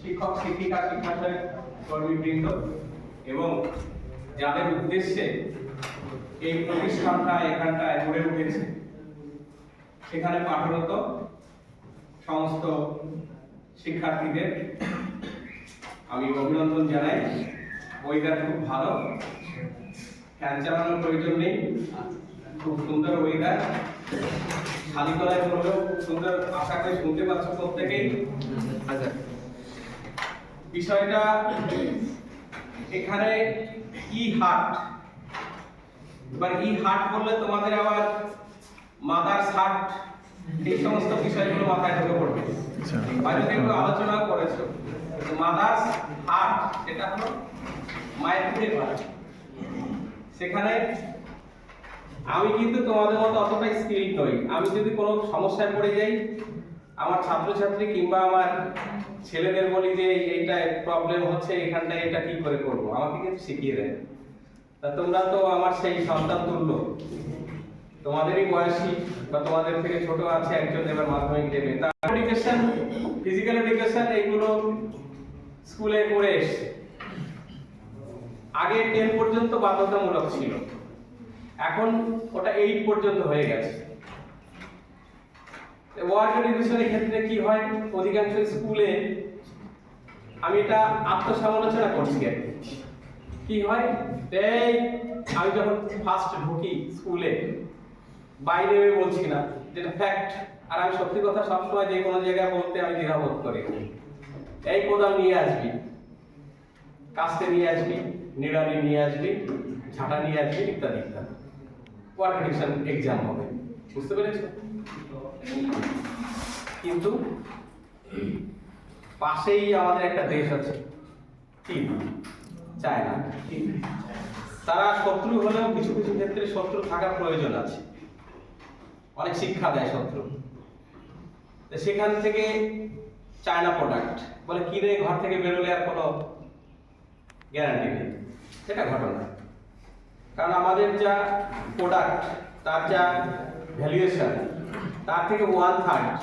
শিক্ষক, শিক্ষিকা শিক্ষাসহায়ক কর্মীবৃন্দ এবং যাদের উদ্দেশ্যে এই প্রতিষ্ঠানটা এখানটায় গড়ে উঠেছে, সেখানে পাঠরত সমস্ত শিক্ষার্থীদের। আমি অভিনন্দন জানাই। ওয়েদার খুব ভালো। ফ্যান চালানোর প্রয়োজন নেই। খুব সুন্দর ওয়েদার। খালি গলায় বললেও সুন্দর আশা করে শুনতে পাচ্ছ প্রত্যেকেই। আচ্ছা। বিষয়টা এখানে ই হাট। এবার ই হাট বললে তোমাদের আবার মাদার হাট এই সমস্ত বিষয়গুলো মাথায় ঢুকে পড়বে। বাইরে একটু আলোচনা করেছ মাদার হাট এটা হলো মায়ের হাট সেখানে আমি কিন্তু তোমাদের মতো অতটা স্কিল নই। আমি যদি কোনো সমস্যায় পড়ে যাই, আমার ছাত্রছাত্রী কিংবা আমার ছেলেদের বলি যে, এইটা প্রবলেম হচ্ছে, এখানটায় এটা কি করে করব? আমাকে কিন্তু শিখিয়ে দেয়। তা তোমরা তো আমার সেই সন্তান তুল্য। তোমাদেরই বয়সী বা তোমাদের থেকে ছোট আছে একজন এবার মাধ্যমিক দেবে তা এডুকেশন ফিজিক্যাল এডুকেশন এইগুলো স্কুলে করে এসছে। আগে টেন পর্যন্ত বাধ্যতামূলক ছিল। এখন ওটা এইট পর্যন্ত হয়ে গেছে। ওয়ার্ক এডুকেশনের ক্ষেত্রে কি হয়? অধিকাংশ স্কুলে আমি এটা আত্মসমালোচনা করছি আর কি। হয়? এই আমি যখন ফার্স্ট ঢুকি স্কুলে, বাইরে বলছি না, যেটা ফ্যাক্ট আর আমি সত্যি কথা সবসময় যে কোনো জায়গায় বলতে আমি দ্বিধাবোধ করি। এই কোদাল নিয়ে আসবি, কাস্তে নিয়ে আসবি, নিড়ানি নিয়ে আসবি, ঝাঁটা নিয়ে আসবি, ইত্যাদি ইত্যাদি। এডুকেশন এক্সাম হবে। বুঝতে পেরেছ? কিন্তু পাশেই আমাদের একটা দেশ আছে, চীন, চায়না। তারা শত্রু হলেও কিছু কিছু ক্ষেত্রে শত্রু থাকার প্রয়োজন আছে। অনেক শিক্ষা দেয় শত্রু। সেখান থেকে চায়না প্রোডাক্ট বলে কিনে ঘর থেকে বেরোলে আর কোনো গ্যারান্টি নেই। সেটা ঘটনা। কারণ আমাদের যা প্রোডাক্ট তার যা ভ্যালুয়েশন তার থেকে ওয়ান থার্ড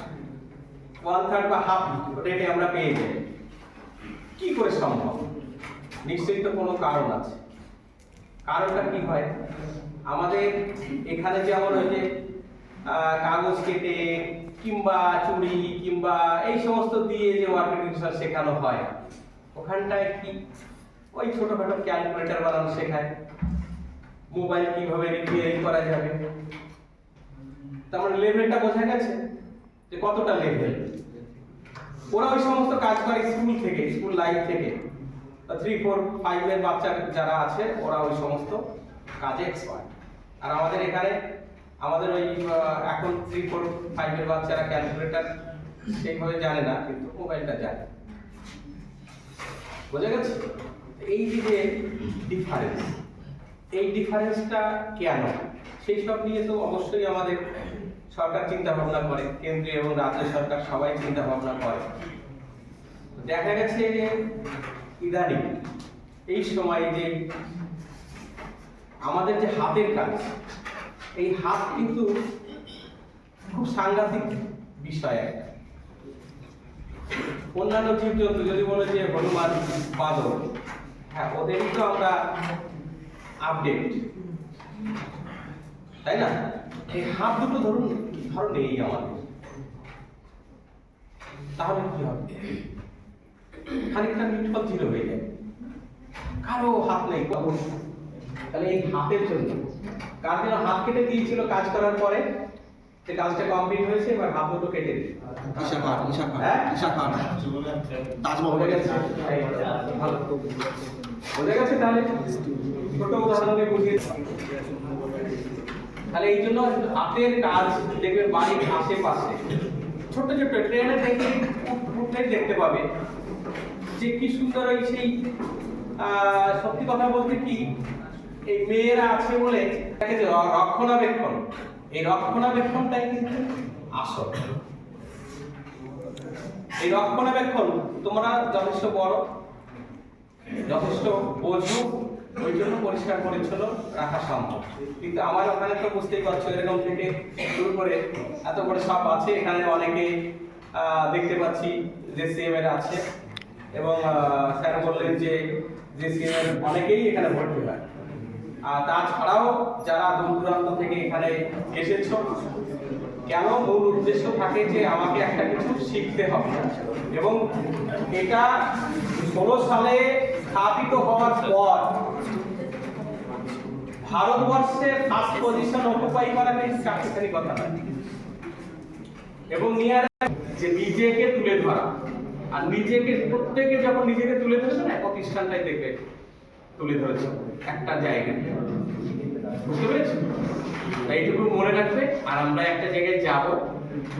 ওয়ান থার্ড বা হাফ রেটে আমরা পেয়ে যাই। কি করে সম্ভব? নিশ্চয়ই তো কোনো কারণ আছে। কারণটা কি হয়? আমাদের এখানে যেমন ওই যে কাগজ কেটে কিংবা চুড়ি কিংবা এই সমস্ত দিয়ে যে ওয়ার্ক শেখানো হয়, ওখানটায় কি? ওই ছোটোখাটো ক্যালকুলেটর বানানো শেখায়। মোবাইল কীভাবে রিপেয়ারিং করা যাবে? তার মানে লেভেলটা বোঝা গেছে যে কতটা লেভেল ওরা ওই সমস্ত কাজ করে স্কুল থেকে স্কুল লাইফ থেকে। থ্রি ফোর ফাইভের বাচ্চা যারা আছে, ওরা ওই সমস্ত কাজে এক্সপার্ট আর আমাদের এখানে, আমাদের ওই এখন থ্রি ফোর ফাইভের বাচ্চারা ক্যালকুলেটার সেইভাবে জানে না, কিন্তু মোবাইলটা জানে। বোঝা গেছে? এই যে ডিফারেন্স এই ডিফারেন্সটা কেন সেই সব নিয়ে তো অবশ্যই আমাদের সরকার চিন্তা ভাবনা করে, কেন্দ্রীয় এবং রাজ্য সরকার সবাই চিন্তা ভাবনা করে। দেখা গেছে ইদানিং এই সময়ে যে আমাদের যে হাতের কাজ, এই হাত কিন্তু খুব সাংঘাতিক বিষয় একটা। অন্যান্য জীবজন্তু, যদি বলে যে হনুমান বাদর হ্যাঁ ওদেরই তো আমরা আপডেট তাই না? এই হাত দুটো ধরুন ধরো নেই আমাদের তাহলে কি হবে? খানিকটা নিষ্ফল ছিল হয়ে যায়। কারও হাত নেই কখন তাহলে এই হাতের জন্য। কার যেন হাত কেটে দিয়েছিল কাজ করার পরে? সে কাজটা কমপ্লিট হয়েছে এবার হাত দুটো কেটে খান হ্যাঁ? তাজমহল ভালো। বোঝা গেছে তাহলে? ছোট উদাহরণ দিয়ে বুঝিয়ে তাহলে এই জন্য হাতের কাজ দেখবেন বাড়ির আশেপাশে। ছোট ছোট ট্রেনে দেখে উঠলে দেখতে পাবে যে কি সুন্দর ওই সেই সত্যি কথা বলতে কি, এই মেয়েরা আছে বলে তাকে যে রক্ষণাবেক্ষণ। এই রক্ষণাবেক্ষণটাই কিন্তু আসল। এই রক্ষণাবেক্ষণ তোমরা যথেষ্ট বড়। যথেষ্ট বোঝো ওই জন্য পরিষ্কার পরিচ্ছন্ন রাখা সম্ভব। কিন্তু আমার ওখানে তো বুঝতেই পারছ, এরকম থেকে শুরু করে এত বড় সাপ আছে, এখানে অনেকে দেখতে পাচ্ছি যে সিএম এর আছে। এবং স্যার বললেন যে যে সিএমের অনেকেই এখানে ভর্তি হয়। আর তাছাড়াও যারা দূর দূরান্ত থেকে এখানে এসেছ, কেন মূল উদ্দেশ্য থাকে যে আমাকে একটা কিছু শিখতে হবে? এবং এটা ষোলো সালে স্থাপিত হওয়ার পর ভারতবর্ষে ফার্স্ট পজিশন অকুপাই করা কিন্তু চারটিখানি কথা এবং নিয়ার যে নিজেকে তুলে ধরা। আর নিজেকে, প্রত্যেকে যখন নিজেকে তুলে ধরেছে না প্রতিষ্ঠানটাই দেখবে, তুলে ধরেছে। একটা জায়গায় বুঝতে পেরেছি? এইটুকু মনে রাখবে। আর আমরা একটা জায়গায় যাব।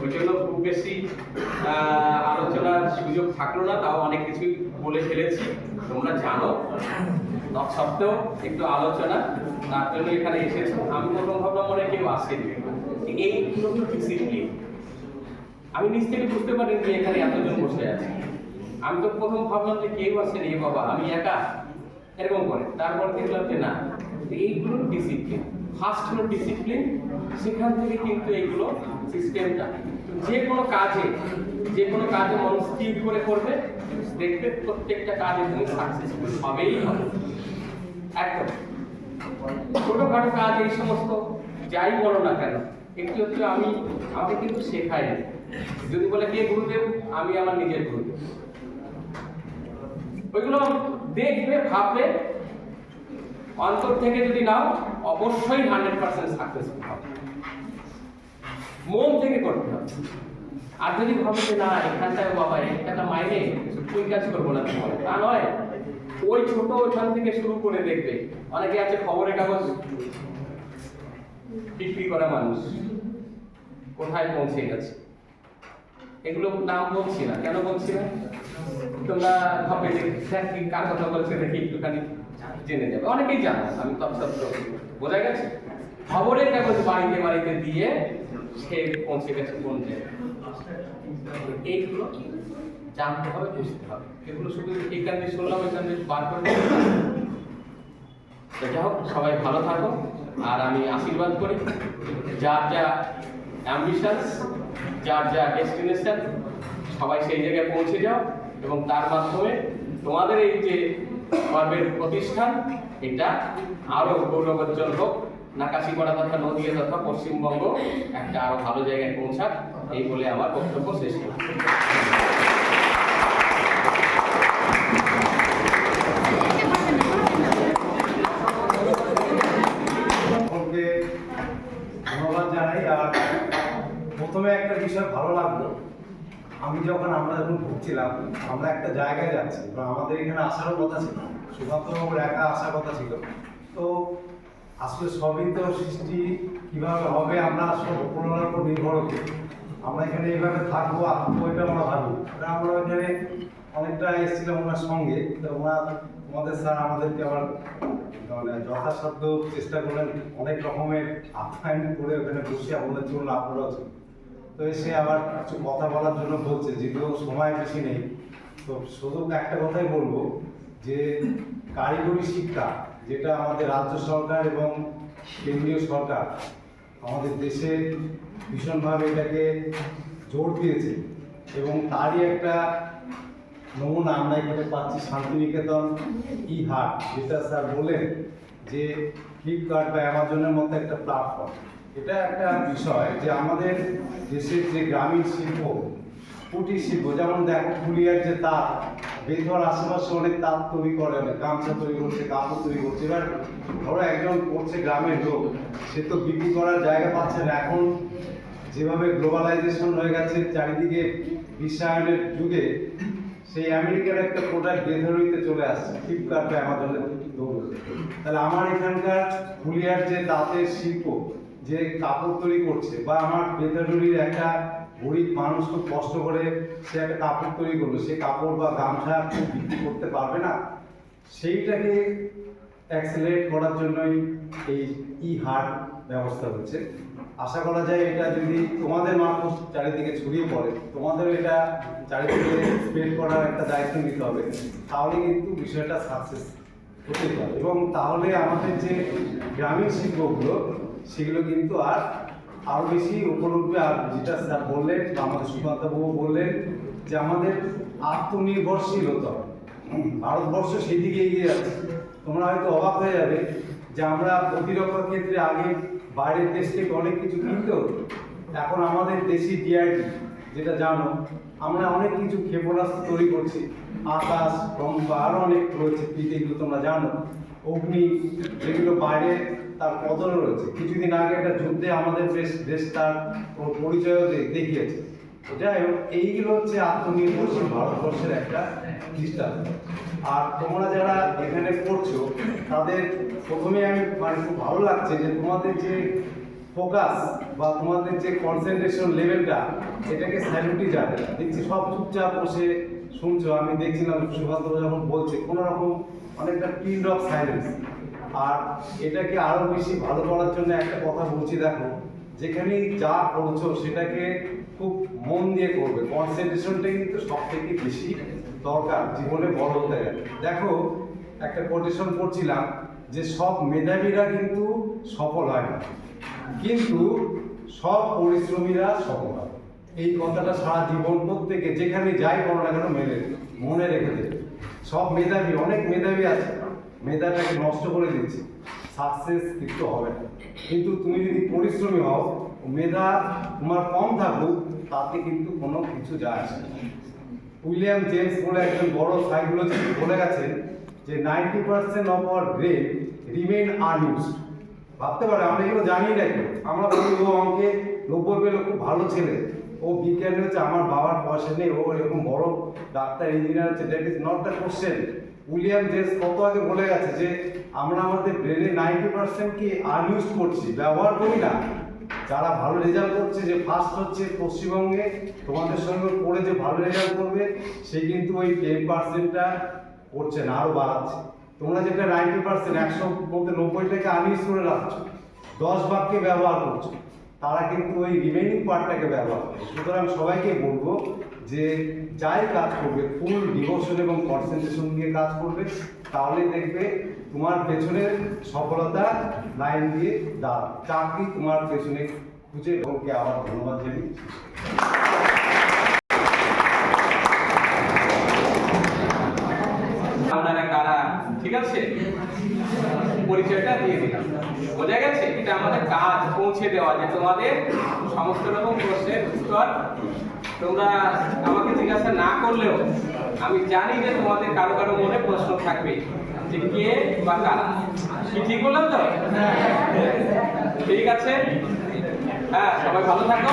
ওই জন্য খুব বেশি আলোচনার সুযোগ থাকল না। তাও অনেক কিছুই বলে ফেলেছি, তোমরা জানো। সত্ত্বেও একটু আলোচনা, তার জন্য এখানে এসেছ। আমি প্রথম ভাবলাম মনে কেউ আসেনি। এইগুলো তো ডিসিপ্লিন আমি নিজ থেকে বুঝতে পারিনি যে এখানে এতজন বসে আছে। আমি তো প্রথম ভাবলাম যে কেউ আসেনি বাবা, আমি একা? এরকম করে। তারপর দেখলাম যে না, এইগুলো ডিসিপ্লিন ফার্স্ট হলো ডিসিপ্লিন সেখান থেকে কিন্তু এইগুলো সিস্টেমটা যে কোনো কাজে, যে কোনো কাজে মানুষ স্থির করে করবে দেখবে প্রত্যেকটা কাজে তুমি সাকসেসফুল হবেই হবে। একদম। ছোটখাটো কাজ এই সমস্ত যাই বলো না কেন, একটু হচ্ছে আমি, আমাকে কিন্তু শেখায়। যদি বলে, কে গুরুদেব? আমি আমার নিজের গুরুদেব। ওইগুলো দেখবে, ভাববে। অন্তর থেকে যদি নাও, অবশ্যই হান্ড্রেড পার্সেন্ট সাকসেসফুল হবে। মন থেকে করতে হবে। আর যদি ভাবে যে না এখানটায় বাবা একটা মাইনে ওই কাজ করব না তা নয়, ওই ছোট ওইখান থেকে শুরু করে দেখবে। অনেকে আছে খবরের কাগজ, বিক্রি করা মানুষ। কোথায় পৌঁছে গেছে? এগুলো নাম বলছি না। কেন বলছি না? তোমরা ভাবে যে কি, কার কথা বলছে? দেখি একটুখানি জেনে যাবে অনেকেই জানো, আমি তৎসত্ত্ব বোঝা গেছে। খবরের কাগজ বাড়িতে বাড়িতে দিয়ে সে পৌঁছে গেছে কোন জায়গায়। এইগুলো জানতে হবে বুঝতে হবে। এগুলো শুধু এখান শুনলাম এখান বার করে যাই হোক সবাই ভালো থাকো আর আমি আশীর্বাদ করি। যার যা অ্যাম্বিশনস যার যা ডেস্টিনেশন সবাই সেই জায়গায় পৌঁছে যাও এবং তার মাধ্যমে তোমাদের এই যে গর্বের প্রতিষ্ঠান এটা আরও গৌরবোজ্জ্বল হোক। নাকাশিপাড়া তথা নদীয়া তথা পশ্চিমবঙ্গ একটা আরও ভালো জায়গায় পৌঁছাক। এই বলে আমার বক্তব্য শেষ ধন্যবাদ জানাই। প্রথমে একটা বিষয় ভালো লাগল। আমি যখন আমরা যখন ঘুরছিলাম, আমরা একটা জায়গায় যাচ্ছি তো আমাদের এখানে আসারও কথা ছিল। সুকান্তবাবুর একা আসার কথা ছিল। তো আসলে সবই তো সৃষ্টি কীভাবে হবে আমরা সব উপর উপর নির্ভর করি। আমরা এখানে এইভাবে থাকব এটা আমরা ভাবি। ওটা আমরা এখানে অনেকটা এসেছিলাম ওনার সঙ্গে। তো ওনার আমাদের স্যার আমাদেরকে আবার মানে যথাসাধ্য চেষ্টা করলেন অনেক রকমের আপ্যায়ন করে ওখানে বসে আমাদের চলুন আপনারাও। তো এসে আবার কিছু কথা বলার জন্য বলছে যেগুলো সময় বেশি নেই। তো শুধু একটা কথাই বলব, যে কারিগরি শিক্ষা, যেটা আমাদের রাজ্য সরকার এবং কেন্দ্রীয় সরকার, আমাদের দেশে ভীষণভাবে এটাকে জোর দিয়েছে এবং তারই একটা নমুনা আমরা এখানে পাচ্ছি শান্তিনিকেতন ই হাট যেটা স্যার বলেন যে ফ্লিপকার্ট বা অ্যামাজনের মতো একটা প্ল্যাটফর্ম এটা একটা বিষয় যে আমাদের দেশের যে গ্রামীণ শিল্প, কুটির শিল্প, যেমন দেখো ফুলিয়ার যে তাঁত বেথর আশেপাশে অনেক তাঁত তৈরি করে গামছা তৈরি করছে, কাপড় তৈরি করছে। এবার ধরো একজন করছে গ্রামের লোক, সে তো বিক্রি করার জায়গা পাচ্ছে না। এখন যেভাবে গ্লোবালাইজেশন হয়ে গেছে, চারিদিকে বিশ্বায়নের যুগে সেই আমেরিকার একটা প্রোডাক্ট বেধরিতে চলে আসছে ফ্লিপকার্ট অ্যামাজনের দৌড়ে তাহলে আমার এখানকার ফুলিয়ার যে তাঁতের শিল্প, যে কাপড় তৈরি করছে, বা আমার বেতাডুরির একটা গরিব মানুষ খুব কষ্ট করে সে একটা কাপড় তৈরি করল, সে কাপড় বা গামছা বিক্রি করতে পারবে না, সেইটাকে অ্যাক্সেলারেট করার জন্যই এই ই হাট ব্যবস্থা হচ্ছে। আশা করা যায় এটা যদি তোমাদের মানুষ চারিদিকে ছড়িয়ে পড়ে তোমাদের এটা চারিদিকে স্প্রেড করার একটা দায়িত্ব নিতে হবে, তাহলে কিন্তু বিষয়টা সাকসেস হতে পারে। এবং তাহলে আমাদের যে গ্রামীণ শিল্পগুলো, সেগুলো কিন্তু আর আরও বেশি উঠবে আর যেটা স্যার বললেন, বা আমাদের সুকান্তবাবু বললেন, যে আমাদের আত্মনির্ভরশীল হতে হবে ভারতবর্ষ সেই দিকে এগিয়ে যাচ্ছে। তোমরা হয়তো অবাক হয়ে যাবে যে আমরা প্রতিরক্ষার ক্ষেত্রে আগে বাইরের দেশ থেকে অনেক কিছু কিনতো এখন আমাদের দেশি ডিআরডি যেটা জানো, আমরা অনেক কিছু ক্ষেপণাস্ত্র তৈরি করছি। আকাশ, গঙ্গা আরও অনেক রয়েছে যেগুলো তোমরা জানো। অগ্নি, যেগুলো বাইরে তার কদর রয়েছে। কিছুদিন আগে একটা যুদ্ধে আমাদের দেশ দেশ তার পরিচয়ও দেখিয়েছে। যাই হোক, এইগুলো হচ্ছে আত্মনির্ভরশীল ভারতবর্ষের একটা দৃষ্টান্ত আর তোমরা যারা এখানে পড়ছো, তাদের প্রথমে আমি মানে খুব ভালো লাগছে যে তোমাদের যে ফোকাস বা তোমাদের যে কনসেন্ট্রেশন লেভেলটা এটাকে স্যালুটই যাবে দেখছি সব চুপচাপ বসে শুনছো। আমি দেখছিলাম সুভাষবাবু যখন বলছে, কোনো রকম অনেকটা পিন অফ সাইলেন্স আর এটাকে আরও বেশি ভালো করার জন্য একটা কথা বলছি, দেখো, যেখানেই যা করছ সেটাকে খুব মন দিয়ে করবে কনসেন্ট্রেশনটা কিন্তু সব থেকে বেশি দরকার, জীবনে বড় হতে গেলে দেখো, একটা কোটেশন পড়ছিলাম যে সব মেধাবীরা কিন্তু সফল হয় না। কিন্তু সব পরিশ্রমীরা সফল হয়। এই কথাটা সারা জীবন প্রত্যেকে যেখানে যাই করো না কেন মেলে মনে রেখে দেবে সব মেধাবী, অনেক মেধাবী আছে, মেধাটাকে নষ্ট করে দিচ্ছে। সাকসেস কিন্তু হবে না। কিন্তু তুমি যদি পরিশ্রমী হও, মেধা তোমার কম থাকুক, তাতে কিন্তু কোনো কিছু যায় আসে না। উইলিয়াম জেমস বলে একজন বড় সাইকোলজিস্ট বলে গেছেন যে ninety percent of our brain remain unused ভাবতে পারে, আমরা এগুলো জানি না কেউ। আমরা বলি, ও আমাকে নব্বই পেল খুব ভালো ছেলে। ও বিজ্ঞান হচ্ছে, আমার বাবার পয়সা নেই, ও এরকম বড় ডাক্তার ইঞ্জিনিয়ার হচ্ছে। That is not the question William James কত আগে বলে গেছে যে, আমরা আমাদের ব্রেনে নাইনটি পার্সেন্ট কি আনইউজ করছি, ব্যবহার করি না। যারা ভালো রেজাল্ট করছে, যে ফার্স্ট হচ্ছে পশ্চিমবঙ্গে, তোমাদের সঙ্গে পড়ে যে ভালো রেজাল্ট করবে, সে কিন্তু ওই টেন পার্সেন্টটা করছে না আরও বাড়াচ্ছে। তোমরা যেটা নাইনটি পার্সেন্ট একশো মধ্যে নব্বইটাকে আনইউজ করে রাখছো, দশ ভাগকে ব্যবহার করছ, তারা কিন্তু ওই রিমেনিং পার্টটাকে ব্যবহার করে। সুতরাং সবাইকে বলব যে যাই কাজ করবে ফুল ডিভোশন এবং কনসেন্ট্রেশন দিয়ে কাজ করবে, তাহলে দেখবে তোমার পেছনের সফলতা লাইন দিয়ে দাঁড়াবে চাকরি তোমার পেছনে খুঁজে ওকে আবার ধন্যবাদ জানি আপনারা কারা? ঠিক আছে? পরিচয়টা দিয়ে দিলাম। বোঝা গেছে এটা কাজ পৌঁছে দেওয়া তোমাদের সমস্ত রকম তোমরা আমাকে জিজ্ঞাসা না করলেও আমি জানি যে তোমাদের কারও কারও মনে প্রশ্ন থাকবে যে কে বা কার কি ঠিক বললাম তো? ঠিক আছে? হ্যাঁ সবাই ভালো থাকো।